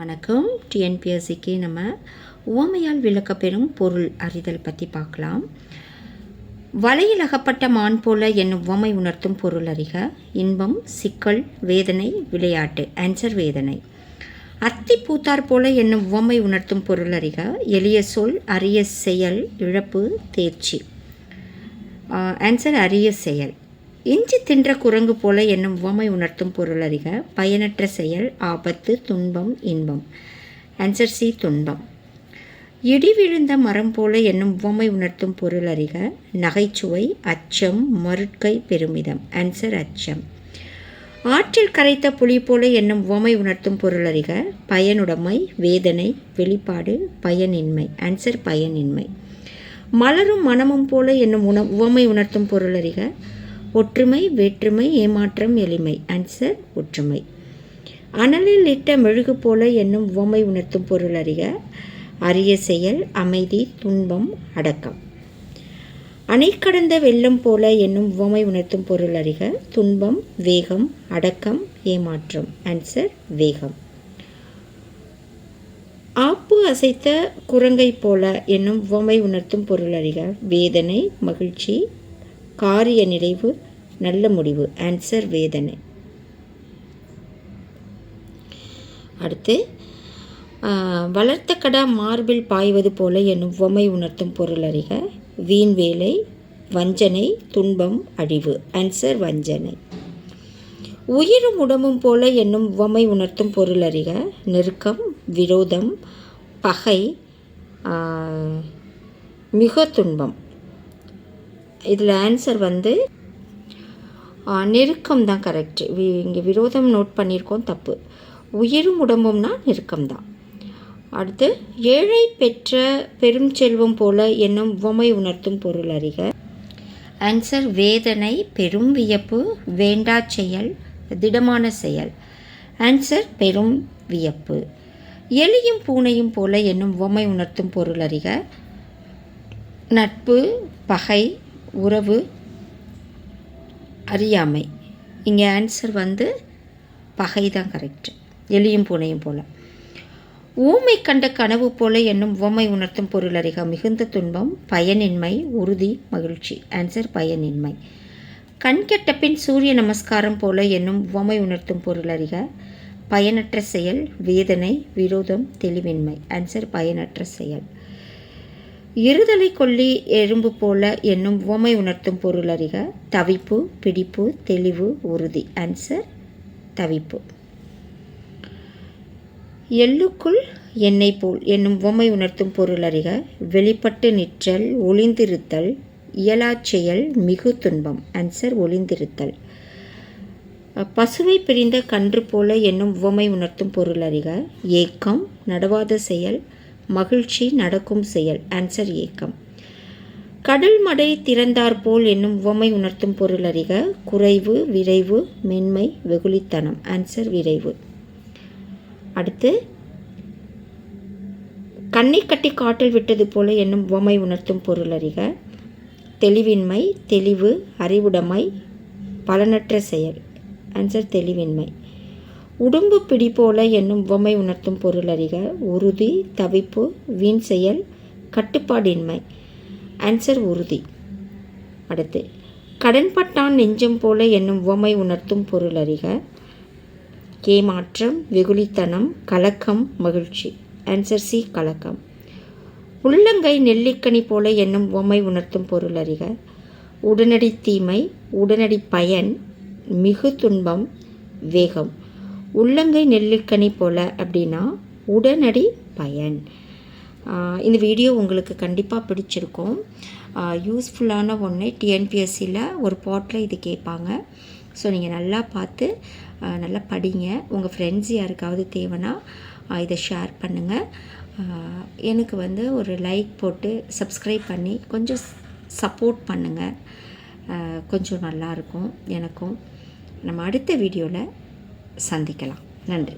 வணக்கம். டிஎன்பிஎஸ்சிக்கு நம்ம உவமையால் விளக்கப்பெறும் பொருள் அறிதல் பற்றி பார்க்கலாம். வலையில் அகப்பட்ட மான் போல என்னும் உவமை உணர்த்தும் பொருள் அறிக. இன்பம் சிக்கல் வேதனை விளையாட்டு ஆன்சர் வேதனை. அத்தி பூத்தார் போல என்னும் உவமை உணர்த்தும் பொருள் அறிக. எளிய சொல் அரிய செயல் இழப்பு தேர்ச்சி. ஆன்சர் அரிய செயல். இஞ்சி தின்ற குரங்கு போல என்னும் உவமை உணர்த்தும் பொருள் அறிக. பயனற்ற செயல் ஆபத்து துன்பம் இன்பம். ஆன்சர் சி துன்பம். இடி விழுந்த மரம் போல என்னும் உவமை உணர்த்தும் பொருள் அறிக. நகைச்சுவை அச்சம் மருட்கை பெருமிதம். ஆன்சர் அச்சம். ஆற்றில் கரைத்த புலி போல என்னும் உவமை உணர்த்தும் பொருள் அறிக. பயனுடைமை வேதனை வெளிப்பாடு பயனின்மை. ஆன்சர் பயனின்மை. மலரும் மனமும் போல என்னும் உண உவமை உணர்த்தும் பொருள் அறிக. ஒற்றுமை வேற்றுமை ஏமாற்றம் எளிமை. ஆன்சர் ஒற்றுமை. அனலில் இட்ட மெழுகு போல என்னும் உவமை உணர்த்தும் பொருள் அறிக. அரிய செயல் அமைதி துன்பம் அடக்கம். அணை கடந்த வெள்ளம் போல என்னும் உவமை உணர்த்தும் பொருள் அறிக. துன்பம் வேகம் அடக்கம் ஏமாற்றம். ஆன்சர் வேகம். ஆப்பு அசைத்த குரங்கை போல என்னும் உவமை உணர்த்தும் பொருள் அறிக. வேதனை மகிழ்ச்சி காரிய நிறைவு நல்ல முடிவு. ஆன்சர் வேதனை. அடுத்து வளர்த்த கடா மார்பில் பாய்வது போல என்னும் உவமை உணர்த்தும் பொருள் அறிக. வீண் வேலை வஞ்சனை துன்பம் அழிவு. ஆன்சர் வஞ்சனை. உயிரும் உடம்பும் போல என்னும் உவமை உணர்த்தும் பொருள் அறிக. நெருக்கம் விரோதம் பகை மிக துன்பம். இதில் ஆன்சர் வந்து நெருக்கம் தான் கரெக்டு வி இங்கே விரோதம் நோட் பண்ணியிருக்கோம் தப்பு. உயிரும் உடம்பும்னா நெருக்கம் தான் அடுத்து ஏழை பெற்ற பெரும் செல்வம் போல என்னும் உவமை உணர்த்தும் பொருள் அறிக. ஆன்சர் வேதனை பெரும் வியப்பு வேண்டா செயல் திடமான செயல். ஆன்சர் பெரும் வியப்பு. எலியும் பூனையும் போல என்னும் உவமை உணர்த்தும் பொருள் அறிக. நட்பு பகை உறவு அறியாமை. இங்கே ஆன்சர் வந்து பகை தான் கரெக்ட் எலியும் பூனையும் போல். ஊமை கண்ட கனவு போல என்னும் உவமை உணர்த்தும் பொருள் அறிக. மிகுந்த துன்பம் பயனின்மை உறுதி மகிழ்ச்சி. ஆன்சர் பயனின்மை. கண் கெட்ட பின் சூரிய நமஸ்காரம் போல என்னும் உவமை உணர்த்தும் பொருள் அறிக. பயனற்ற செயல் வேதனை விரோதம் தெளிவின்மை. ஆன்சர் பயனற்ற செயல். இருதலை கொல்லி எறும்பு போல என்னும் உவமை உணர்த்தும் பொருள் அறிக. தவிப்பு பிடிப்பு தெளிவு உறுதி. ஆன்சர் தவிப்பு. எள்ளுக்குள் எண்ணெய் போல் என்னும் உவமை உணர்த்தும் பொருள் அறிக. வெளிப்பட்டு நிற்றல் ஒளிந்திருத்தல் இயலாச் செயல் மிகு துன்பம். ஆன்சர் ஒளிந்திருத்தல். பசுவை பிரிந்த கன்று போல என்னும் உவமை உணர்த்தும் பொருள் அறிக. ஏக்கம் நடவாத செயல் மகிழ்ச்சி நடக்கும் செயல். ஆன்சர் ஏக்கம் கடல் மடை திறந்தாற்போல் என்னும் உவமை உணர்த்தும் பொருள் அறிக. குறைவு விரைவு மென்மை வெகுளித்தனம். ஆன்சர் விரைவு. அடுத்து கண்ணை கட்டி காட்டில் விட்டது போல என்னும் உவமை உணர்த்தும் பொருள் அறிக. தெளிவின்மை தெளிவு அறிவுடைமை பலனற்ற செயல். ஆன்சர் தெளிவின்மை. உடும்பு பிடி போல என்னும் உவமை உணர்த்தும் பொருள் அறிக. உறுதி தவிப்பு வீண் செயல் கட்டுப்பாடின்மை. ஆன்சர் உறுதி. அடுத்து கடன்பட்டான் நெஞ்சம் போல என்னும் உவமை உணர்த்தும் பொருள் அறிக. கேமாற்றம் வெகுளித்தனம் கலக்கம் மகிழ்ச்சி. ஆன்சர் சி கலக்கம். உள்ளங்கை நெல்லிக்கனி போல என்னும் உவமை உணர்த்தும் பொருள் அறிக. உடனடி தீமை உடனடி பயன் மிகு துன்பம் வேகம். உள்ளங்கை நெல்லிக்கனி போல் அப்படின்னா உடனடி பயன். இந்த வீடியோ உங்களுக்கு கண்டிப்பாக பிடிச்சிருக்கும். யூஸ்ஃபுல்லான ஒன்று டிஎன்பிஎஸ்சியில் ஒரு பாட்டில் இது கேட்பாங்க. ஸோ நீங்கள் நல்லா பார்த்து நல்லா படிங்க. உங்கள் ஃப்ரெண்ட்ஸ் யாருக்காவது தேவைன்னா இதை ஷேர் பண்ணுங்கள் எனக்கு வந்து ஒரு லைக் போட்டு சப்ஸ்கிரைப் பண்ணி கொஞ்சம் சப்போர்ட் பண்ணுங்கள் கொஞ்சம் நல்லாயிருக்கும் எனக்கும். நம்ம அடுத்த வீடியோவில் சந்திக்கலாம். நன்றி.